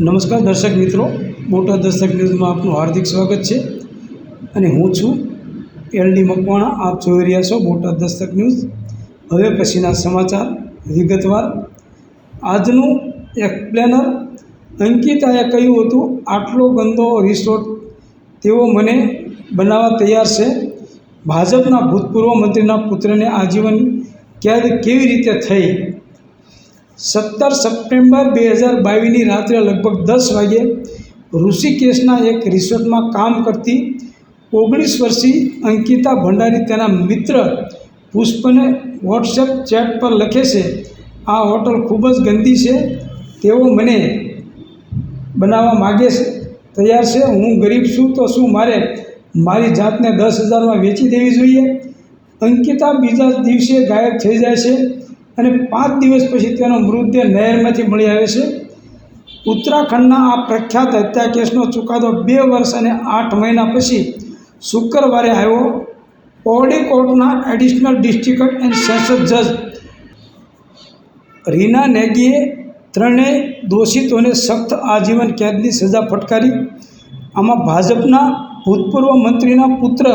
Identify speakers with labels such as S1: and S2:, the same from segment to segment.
S1: નમસ્કાર દર્શક મિત્રો. મોટા દર્શક ન્યૂઝમાં આપનું હાર્દિક સ્વાગત છે. અને હું છું એલડી મકવાણા. આપ જોઈ રહ્યા છો મોટા દર્શક ન્યૂઝ. હવે પછીના સમાચાર વિગતવાર. આજનું એક્સપ્લેનર અંકિતાએ કહ્યું હતું, આટલો ગંદો રિસોર્ટ તેઓ મને બનાવવા તૈયાર છે. ભાજપના ભૂતપૂર્વ મંત્રીના પુત્રને આજીવન કેદ કેવી રીતે થઈ? સત્તર સપ્ટેમ્બર બે હજાર બાવીસની રાત્રે લગભગ દસ વાગ્યે ઋષિકેશના એક રિસોર્ટમાં કામ કરતી ઓગણીસ વર્ષીય અંકિતા ભંડારી તેના મિત્ર પુષ્પને વોટ્સએપ ચેટ પર લખે છે, આ હોટલ ખૂબ જ ગંદી છે, તેઓ મને બનાવવા માગે છે, તૈયાર છે, હું ગરીબ છું, તો શું મારે મારી જાતને દસ હજારમાં વેચી દેવી જોઈએ? અંકિતા બીજા દિવસે ગાયબ થઈ જાય છે અને પાંચ દિવસ પછી તેનો મૃતદેહ નહેરમાંથી મળી આવે છે. ઉત્તરાખંડના આ પ્રખ્યાત હત્યા કેસનો ચુકાદો બે વર્ષ અને આઠ મહિના પછી શુક્રવારે આવ્યો. પૌડી કોર્ટના એડિશનલ ડિસ્ટ્રિક્ટ એન્ડ સેશન જજ રીના નેગીએ ત્રણેય દોષિતોને સખ્ત આજીવન કેદની સજા ફટકારી. આમાં ભાજપના ભૂતપૂર્વ મંત્રીના પુત્ર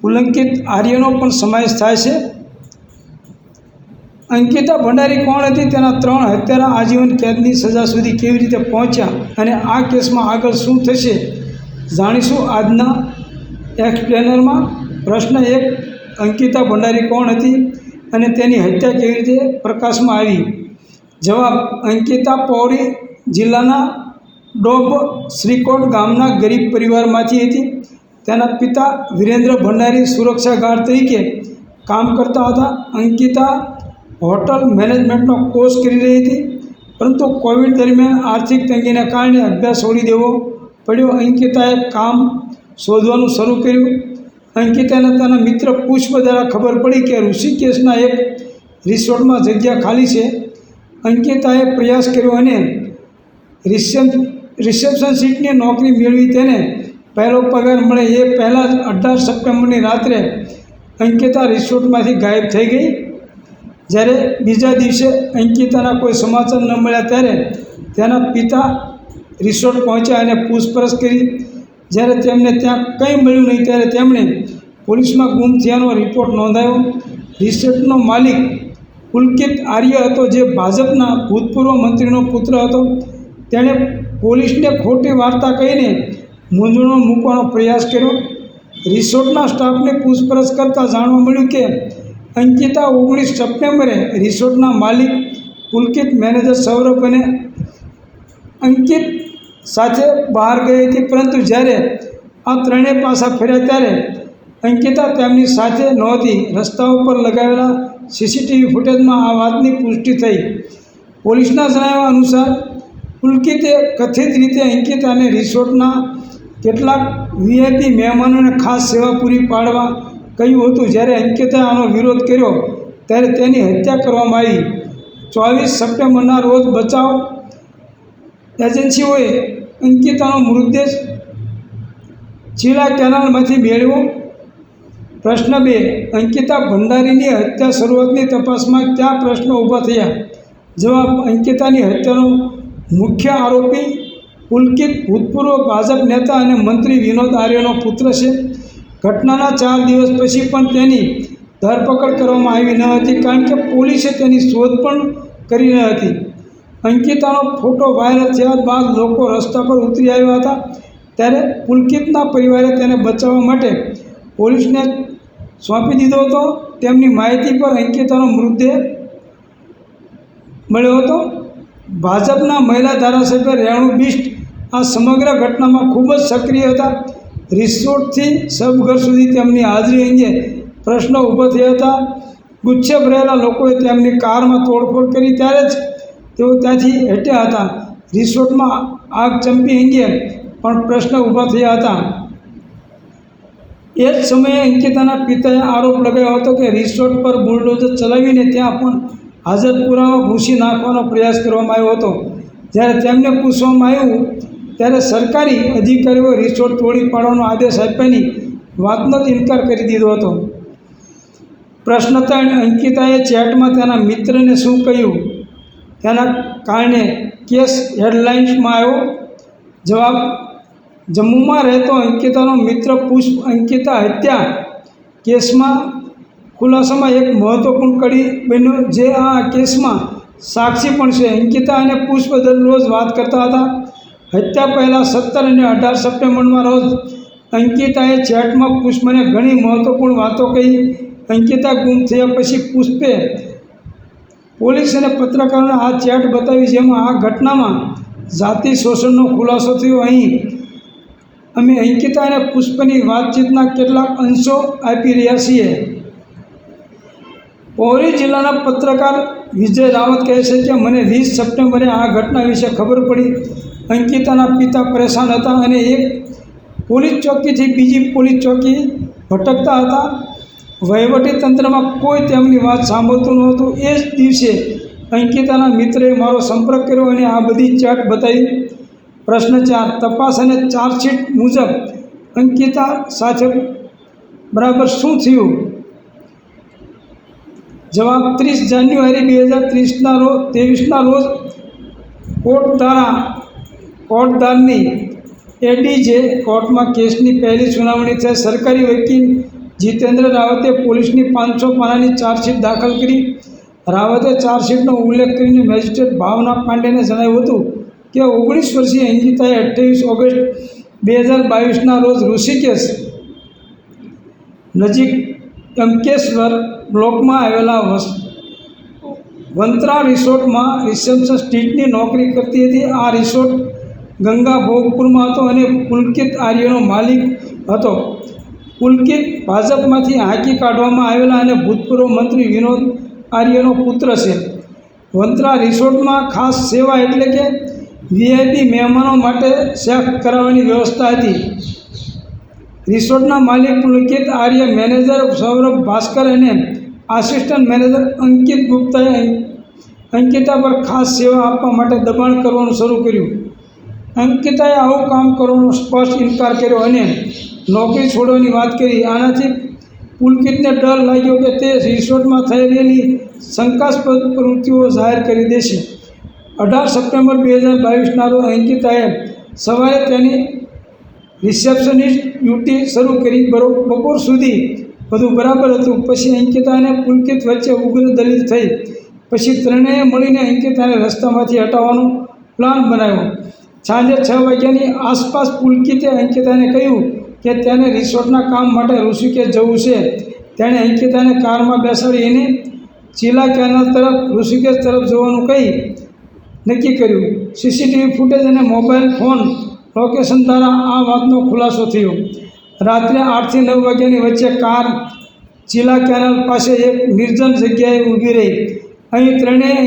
S1: પુલંકિત આર્યનો પણ સમાવેશ થાય છે. અંકિતા ભંડારી કોણ હતી? તેના ત્રણ હત્યારા આજીવન કેદની સજા સુધી કેવી રીતે પહોંચ્યા? અને આ કેસમાં આગળ શું થશે? જાણીશું આજના એક્સપ્લેનરમાં પ્રશ્ન એક, અંકિતા ભંડારી કોણ હતી અને તેની હત્યા કેવી રીતે પ્રકાશમાં આવી? જવાબ, અંકિતા પૌરી જિલ્લાના ડોબ શ્રીકોટ ગામના ગરીબ પરિવારમાંથી હતી. તેના પિતા વિરેન્દ્ર ભંડારી સુરક્ષા ગાર્ડ તરીકે કામ કરતા હતા. અંકિતા હોટલ મેનેજમેન્ટનો કોર્સ કરી રહી હતી, પરંતુ કોવિડ દરમિયાન આર્થિક તંગીને કારણે અભ્યાસ છોડી દેવો પડ્યો. અંકિતાએ કામ શોધવાનું શરૂ કર્યું. અંકિતાને તેના મિત્ર પુષ્પ દ્વારા ખબર પડી કે ઋષિકેશના એક રિસોર્ટમાં જગ્યા ખાલી છે. અંકિતાએ પ્રયાસ કર્યો અને રિસેપ રિસેપ્શન સીટની નોકરી મેળવી તેને પહેલો પગાર મળે એ પહેલાં જ અઢાર સપ્ટેમ્બરની રાત્રે અંકિતા રિસોર્ટમાંથી ગાયબ થઈ ગઈ. જ્યારે બીજા દિવસે અંકિતાના કોઈ સમાચાર ન મળ્યા ત્યારે તેના પિતા રિસોર્ટ પહોંચ્યા અને પૂછપરછ કરી. જ્યારે તેમને ત્યાં કંઈ મળ્યું નહીં ત્યારે તેમણે પોલીસમાં ગુમ થયાનો રિપોર્ટ નોંધાયો. રિસોર્ટનો માલિક પુલકિત આર્ય હતો, જે ભાજપના ભૂતપૂર્વ મંત્રીનો પુત્ર હતો. તેણે પોલીસને ખોટી વાર્તા કહીને મૂંઝવણમાં મૂકવાનો પ્રયાસ કર્યો. રિસોર્ટના સ્ટાફને પૂછપરછ કરતાં જાણવા મળ્યું કે અંકિતા ઓગણીસ સપ્ટેમ્બરે રિસોર્ટના માલિક પુલકિત મેનેજર સૌરભ અને અંકિત સાથે બહાર ગઈ હતી. પરંતુ જ્યારે આ ત્રણેય પાસા ફર્યા ત્યારે અંકિતા તેમની સાથે નહોતી. રસ્તા ઉપર લગાવેલા સીસીટીવી ફૂટેજમાં આ વાતની પુષ્ટિ થઈ. પોલીસના જણાવ્યા અનુસાર, પુલકિતે કથિત રીતે અંકિતાને રિસોર્ટના કેટલાક વીઆઈપી મહેમાનોને ખાસ સેવા પૂરી પાડવા કહ્યું હતું, જ્યારે અંકિતાએ આનો વિરોધ કર્યો, ત્યારે તેની હત્યા કરવામાં આવી. ચોવીસ સપ્ટેમ્બરના રોજ બચાવ એજન્સીઓએ અંકિતાનો મૃતદેહ ચીલા કેનાલમાંથી મેળવ્યો. પ્રશ્ન બે, અંકિતા ભંડારીની હત્યા શરૂઆતની તપાસમાં કયા પ્રશ્નો ઊભા થયા? જવાબ, અંકિતાની હત્યાનો મુખ્ય આરોપી પુલકિત ભૂતપૂર્વ ભાજપ નેતા અને મંત્રી વિનોદ આર્યનો પુત્ર છે. ઘટનાના ચાર દિવસ પછી પણ તેની ધરપકડ કરવામાં આવી ન હતી કારણ કે પોલીસે તેની શોધ પણ કરી ન હતી. અંકિતાનો ફોટો વાયરલ થયા બાદ લોકો રસ્તા પર ઉતરી આવ્યા હતા. ત્યારે પુલકિતના પરિવારે તેને બચાવવા માટે પોલીસને સોંપી દીધો હતો. તેમની માહિતી પર અંકિતાનો મૃતદેહ મળ્યો હતો. ભાજપના મહિલા ધારાસભ્ય રેણુ બિષ્ટ આ સમગ્ર ઘટનામાં ખૂબ જ સક્રિય હતા. રિસોર્ટથી સબઘર સુધી તેમની હાજરી અંગે પ્રશ્નો ઊભા થયા હતા ગુચ્છેપ રહેલા લોકોએ તેમની કારમાં તોડફોડ કરી ત્યારે જ તેઓ ત્યાંથી હટ્યા હતા. રિસોર્ટમાં આગ ચંપી અંગે પણ પ્રશ્ન ઊભા થયા હતા. એ જ સમયે અંકિતાના પિતાએ આરોપ લગાવ્યો હતો કે રિસોર્ટ પર બુલડોઝર ચલાવીને ત્યાં પણ હાજર પુરાવા ભૂસી નાખવાનો પ્રયાસ કરવામાં આવ્યો હતો. જ્યારે તેમને પૂછવામાં આવ્યું ત્યારે સરકારી અધિકારીઓ રિસોર્ટ તોડી પાડવાનો આદેશ આપ્યાની વાતનો જ ઇનકાર કરી દીધો હતો. પ્રશ્ન ત્રણ અંકિતાએ ચેટમાં તેના મિત્રને શું કહ્યું? તેના કારણે કેસ હેડલાઇન્સમાં આવ્યો? જવાબ, જમ્મુમાં રહેતો અંકિતાનો મિત્ર પુષ્પ અંકિતા હત્યા કેસમાં ખુલાસામાં એક મહત્વપૂર્ણ કડી બન્યો, જે આ કેસમાં સાક્ષી પણ છે. અંકિતા અને પુષ્પ દરરોજ વાત કરતા હતા. હત્યા પહેલાં સત્તર અને અઢાર સપ્ટેમ્બરમાં રોજ અંકિતાએ ચેટમાં પુષ્પને ઘણી મહત્વપૂર્ણ વાતો કહી. અંકિતા ગુમ થયા પછી પુષ્પે પોલીસ અને પત્રકારોને આ ચેટ બતાવી જેમાં આ ઘટનામાં જાતિ શોષણનો ખુલાસો થયો. અહીં અમે અંકિતા અને પુષ્પની વાતચીતના કેટલાક અંશો આપી રહ્યા છીએ. પૌરી જિલ્લાના પત્રકાર વિજય રાવત કહે છે કે મને વીસ સપ્ટેમ્બરે આ ઘટના વિશે ખબર પડી. અંકિતાના પિતા પરેશાન હતા અને એક પોલીસ ચોકીથી બીજી પોલીસ ચોકી ભટકતા હતા. વહીવટી તંત્રમાં કોઈ તેમની વાત સાંભળતું નહોતું. એ જ દિવસે અંકિતાના મિત્રએ મારો સંપર્ક કર્યો અને આ બધી ચેટ બતાવી. પ્રશ્ન ચાર, તપાસ અને ચાર્જશીટ મુજબ અંકિતા સાથે બરાબર શું થયું? જવાબ, ત્રીસ જાન્યુઆરી બે હજાર ત્રીસના રોજ ત્રેવીસના રોજ કોર્ટ દ્વારા કોર્ટદારની એડીજે કોર્ટમાં કેસની પહેલી સુનાવણી થઈ, સરકારી વકીલ જીતેન્દ્ર રાવતે પોલીસની પાંચસો પાનાની ચાર્જશીટ દાખલ કરી. રાવતે ચાર્જશીટનો ઉલ્લેખ કરીને મેજિસ્ટ્રેટ ભાવના પાંડેને જણાવ્યું હતું કે ઓગણીસ વર્ષીય અંકિતાએ અઠ્યાવીસ ઓગસ્ટ બે હજાર બાવીસના રોજ ઋષિકેશ નજીક અંકેશ્વર બ્લોકમાં આવેલા વંત્રા રિસોર્ટમાં રિસેપ્શન સ્ટ્રીટની નોકરી કરતી હતી. આ રિસોર્ટ ગંગા ભોગપુરમાં હતો અને પુલકિત આર્યનો માલિક હતો. પુલકિત ભાજપમાંથી હાંકી કાઢવામાં આવેલા અને ભૂતપૂર્વ મંત્રી વિનોદ આર્યનો પુત્ર છે. વંત્રા રિસોર્ટમાં ખાસ સેવા એટલે કે વીઆઈપી મહેમાનો માટે શેફ કરાવવાની વ્યવસ્થા હતી. રિસોર્ટના માલિક પુલકિત આર્ય મેનેજર સૌરભ ભાસ્કર અને આસિસ્ટન્ટ મેનેજર અંકિત ગુપ્તાએ અંકિતા પર ખાસ સેવા આપવા માટે દબાણ કરવાનું શરૂ કર્યું. અંકિતાએ આવું કામ કરવાનો સ્પષ્ટ ઇનકાર કર્યો અને નોકરી છોડવાની વાત કરી. આનાથી પુલકિતને ડર લાગ્યો કે તે રિસોર્ટમાં થઈ રહેલી શંકાસ્પદ પ્રવૃત્તિઓ જાહેર કરી દેશે. અઢાર સપ્ટેમ્બર બે હજાર બાવીસના રોજ અંકિતાએ સવારે તેની રિસેપ્શનિસ્ટ ડ્યુટી શરૂ કરી. બપોર સુધી બધું બરાબર હતું. પછી અંકિતા અને પુલકિત વચ્ચે ઉગ્ર દલીલ થઈ. પછી ત્રણેય મળીને અંકિતાને રસ્તામાંથી હટાવવાનો પ્લાન બનાવ્યો. સાંજે છ વાગ્યાની આસપાસ પુલકિતે અંકિતાને કહ્યું કે તેને રિસોર્ટના કામ માટે ઋષિકેશ જવું છે. તેણે અંકિતાને કારમાં બેસાડીને ચીલા કેનાલ તરફ, ઋષિકેશ તરફ જવાનું કહી નક્કી કર્યું. સીસીટીવી ફૂટેજ અને મોબાઈલ ફોન લોકેશન દ્વારા આ વાતનો ખુલાસો થયો. રાત્રે આઠથી નવ વાગ્યાની વચ્ચે કાર ચીલા કેનાલ પાસે એક નિર્જન જગ્યાએ ઊભી રહી. અહીં ત્રણેય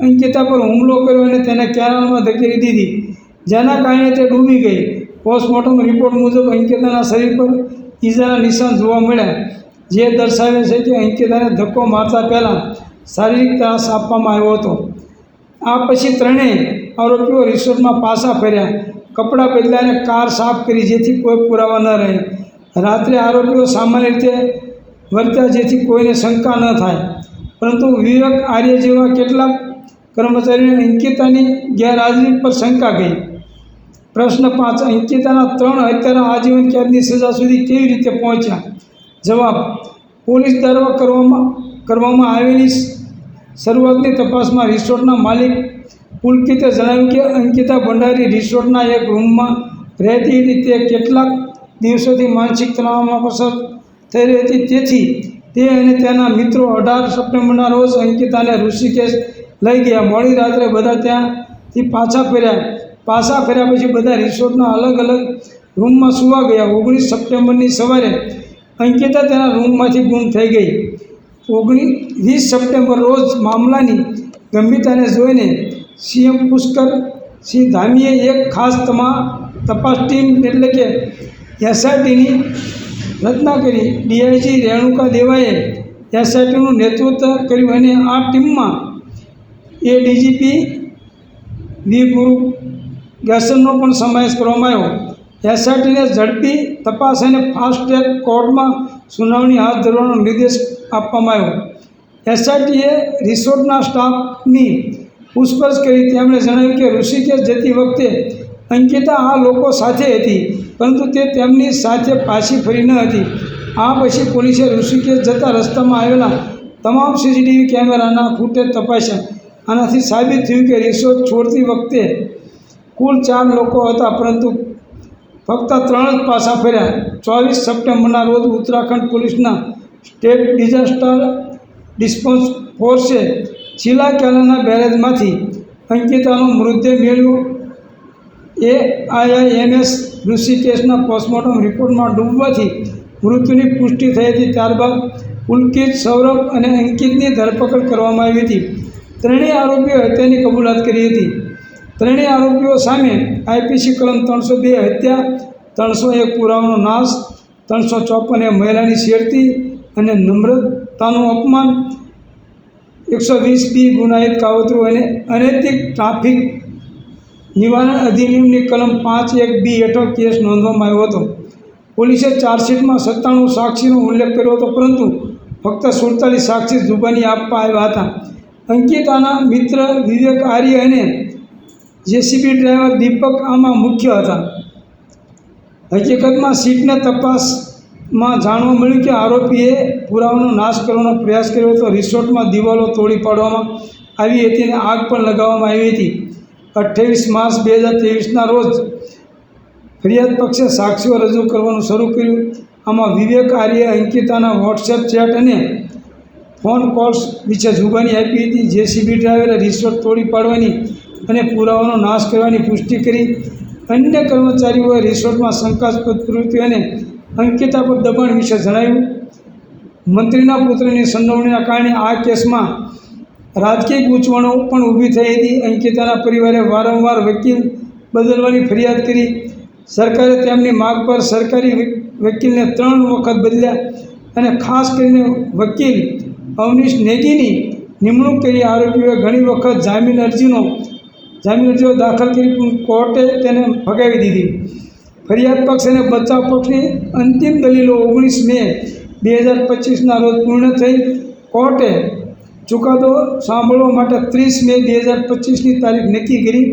S1: અંકિતા પર હુમલો કર્યો અને તેને કેનાલમાં ધકેલી દીધી. જેના કારણે તે ડૂબી ગઈ. પોસ્ટમોર્ટમ રિપોર્ટ મુજબ અંકિતાના શરીર પર ઈજાના નિશાન જોવા મળ્યા. જે દર્શાવે છે કે અંકિતાને ધક્કો મારતા પહેલાં શારીરિક ત્રાસ આપવામાં આવ્યો હતો. આ પછી ત્રણેય આરોપીઓ રિસોર્ટમાં પાછા ફર્યા. કપડાં બદલાઈને કાર સાફ કરી જેથી કોઈ પુરાવા ન રહે. રાત્રે આરોપીઓ સામાન્ય રીતે વર્ત્યા જેથી કોઈને શંકા ન થાય. પરંતુ વિવેક આર્ય જેવા કેટલાક કર્મચારીઓને અંકિતાની ગેરહાજરી પર શંકા ગઈ. પ્રશ્ન પાંચ, અંકિતાના ત્રણ હત્યારા આજીવન કેદની સજા સુધી કેવી રીતે પહોંચ્યા? જવાબ, પોલીસ દ્વારા કરવામાં કરવામાં આવેલી શરૂઆતની તપાસમાં રિસોર્ટના માલિક પુલકિતે જણાવ્યું કે અંકિતા ભંડારી રિસોર્ટના એક રૂમમાં રહેતી હતી. તે કેટલાક દિવસોથી માનસિક તણાવમાં પસાર થઈ રહી હતી. તેથી તે અને તેના મિત્રો અઢાર સપ્ટેમ્બરના રોજ અંકિતાને ઋષિકેશ લઈ ગયા. મોડી રાત્રે બધા ત્યાંથી પાછા ફર્યા. પાછા ફર્યા પછી બધા રિસોર્ટના અલગ અલગ રૂમમાં સુવા ગયા. ઓગણીસ સપ્ટેમ્બરની સવારે અંકિતા તેના રૂમમાંથી ગુમ થઈ ગઈ. ઓગણીસ વીસ સપ્ટેમ્બર રોજ મામલાની ગંભીરતાને જોઈને સીએમ પુષ્કર સિંહ ધામીએ એક ખાસ તમા, તપાસ ટીમ એટલે કે એસઆઈટીની રચના કરી. ડીઆઈજી રેણુકા દેવાએ એસઆઈટીનું નેતૃત્વ કર્યું અને આ ટીમમાં એ ડીજીપી વી ગુરુ ગેસનનો પણ સમાવેશ કરવામાં આવ્યો. એસઆઈટીને ઝડપી તપાસ અને ફાસ્ટ ટ્રેક કોર્ટમાં સુનાવણી હાથ ધરવાનો નિર્દેશ આપવામાં આવ્યો. એસઆઈટીએ રિસોર્ટના સ્ટાફની પૂછપરછ કરી. તેમણે જણાવ્યું કે ઋષિકેશ જતી વખતે અંકિતા આ લોકો સાથે હતી, પરંતુ તે તેમની સાથે પાછી ફરી ન હતી. આ પછી પોલીસે ઋષિકેશ જતા રસ્તામાં આવેલા તમામ સીસીટીવી કેમેરાના ફૂટેજ તપાસ્યા. આનાથી સાબિત થયું કે રિસોર્ટ છોડતી વખતે કુલ ચાર લોકો હતા, પરંતુ ફક્ત ત્રણ જ પાછા ફર્યા. ચોવીસ સપ્ટેમ્બરના રોજ ઉત્તરાખંડ પોલીસના સ્ટેટ ડિઝાસ્ટર રિસ્પોન્સ ફોર્સે ચીલા કેનાલના બેરેજમાંથી અંકિતાનો મૃતદેહ મેળવ્યો. એ આઈઆઈએમએસ ઋષિકેશના પોસ્ટમોર્ટમ રિપોર્ટમાં ડૂબવાથી મૃત્યુની પુષ્ટિ થઈ હતી. ત્યારબાદ પુલકિત, સૌરભ અને અંકિતની ધરપકડ કરવામાં આવી હતી. ત્રણેય આરોપીઓ હત્યાની કબૂલાત કરી હતી. ત્રણેય આરોપીઓ સામે આઈપીસી કલમ ત્રણસો બે હત્યા, ત્રણસો એક પુરાવાનો નાશ, ત્રણસો ચોપન એ મહિલાની છેડતી અને નમ્રતાનું અપમાન, એકસો વીસ બી ગુનાહિત કાવતરું અને અનૈતિક ટ્રાફિક નિવારણ અધિનિયમની કલમ પાંચ એક બી હેઠળ કેસ નોંધવામાં આવ્યો હતો. પોલીસે ચાર્જશીટમાં સત્તાણું સાક્ષીનો ઉલ્લેખ કર્યો હતો, પરંતુ ફક્ત સુડતાલીસ સાક્ષી જુબાની આપવા આવ્યા હતા. અંકિતાના મિત્ર વિવેક આર્ય અને જેસીબી ડ્રાઈવર દીપક આમાં મુખ્ય હતા. હકીકતમાં સીટને તપાસમાં જાણવા મળ્યું કે આરોપીએ પુરાવાનો નાશ કરવાનો પ્રયાસ કર્યો હતો. રિસોર્ટમાં દિવાલો તોડી પાડવામાં આવી હતી અને આગ પણ લગાવવામાં આવી હતી. અઠ્ઠાવીસ માર્ચ બે હજાર ત્રેવીસના રોજ ફરિયાદ પક્ષે સાક્ષીઓ રજૂ કરવાનું શરૂ કર્યું. આમાં વિવેક આર્ય, અંકિતાના વોટ્સએપ ચેટ અને ફોન કોલ્સ વિશે જુબાની આપી હતી. જેસીબી ડ્રાઈવરે રિસોર્ટ તોડી પાડવાની અને પુરાવાનો નાશ કરવાની પુષ્ટિ કરી અન્ય કર્મચારીઓએ રિસોર્ટમાં શંકાસ્પદ પ્રવૃત્તિ અને અંકિતા પર દબાણ વિશે જણાવ્યું. મંત્રીના પુત્રની સંડોવણીના કારણે આ કેસમાં રાજકીય ગૂંચવણો પણ ઊભી થઈ હતી. અંકિતાના પરિવારે વારંવાર વકીલ બદલવાની ફરિયાદ કરી. સરકારે તેમની માગ પર સરકારી વકીલને ત્રણ વખત બદલ્યા અને ખાસ કરીને વકીલ અવનીશ નેગીની નિમણૂક કરી આરોપીઓએ ઘણી વખત જામીન અરજીનો જામીન અરજીઓ દાખલ કરી કોર્ટે તેને ફગાવી દીધી. ફરિયાદ પક્ષ અને બચાવ પક્ષની અંતિમ દલીલો ઓગણીસ મે બે હજાર પચીસના રોજ પૂર્ણ થઈ. કોર્ટે ચુકાદો સાંભળવા માટે ત્રીસ મે બે હજાર પચીસની તારીખ નક્કી કરી.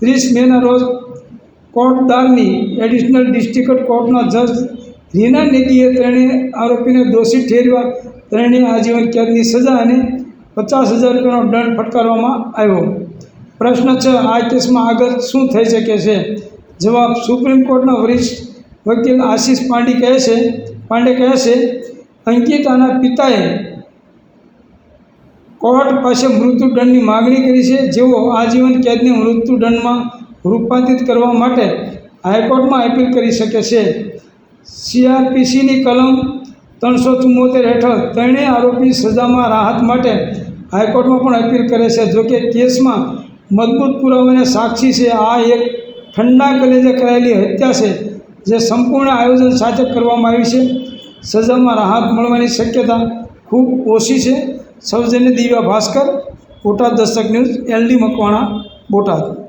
S1: ત્રીસ મેના રોજ કોર્ટદારની એડિશનલ ડિસ્ટ્રિક્ટ કોર્ટના જજ રીના નેગીએ ત્રણેય આરોપીને દોષી ઠેરવા ત્રણેય આજીવન કેદની સજા અને પચાસ હજાર રૂપિયાનો દંડ ફટકારવામાં આવ્યો. પ્રશ્ન છે, આ કેસમાં આગળ શું થઈ શકે છે? જવાબ સુપ્રીમ કોર્ટના વરિષ્ઠ વકીલ આશીષ પાંડે કહે છે, પાંડે કહે છે, અંકિતાના પિતાએ કોર્ટ પાસે મૃત્યુદંડની માગણી કરી છે. જેઓ આજીવન કેદને મૃત્યુદંડમાં રૂપાંતરિત કરવા માટે હાઈકોર્ટમાં અપીલ કરી શકે છે. સીઆરપીસીની કલમ ત્રણસો ચુમ્મોતેર હેઠળ ત્રણેય આરોપી સજામાં રાહત માટે હાઈકોર્ટમાં પણ અપીલ કરે છે. જોકે કેસમાં મજબૂત પુરાવાને સાક્ષી છે. આ એક ઠંડા કલેજે કરાયેલી હત્યા છે, જે સંપૂર્ણ આયોજન સાથે કરવામાં આવી છે. સજામાં રાહત મળવાની શક્યતા ખૂબ ઓછી છે. સૌજન્ય દિવ્યા ભાસ્કર બોટાદ દસ્તક ન્યૂઝ, એલડી મકવાણા, બોટાદ.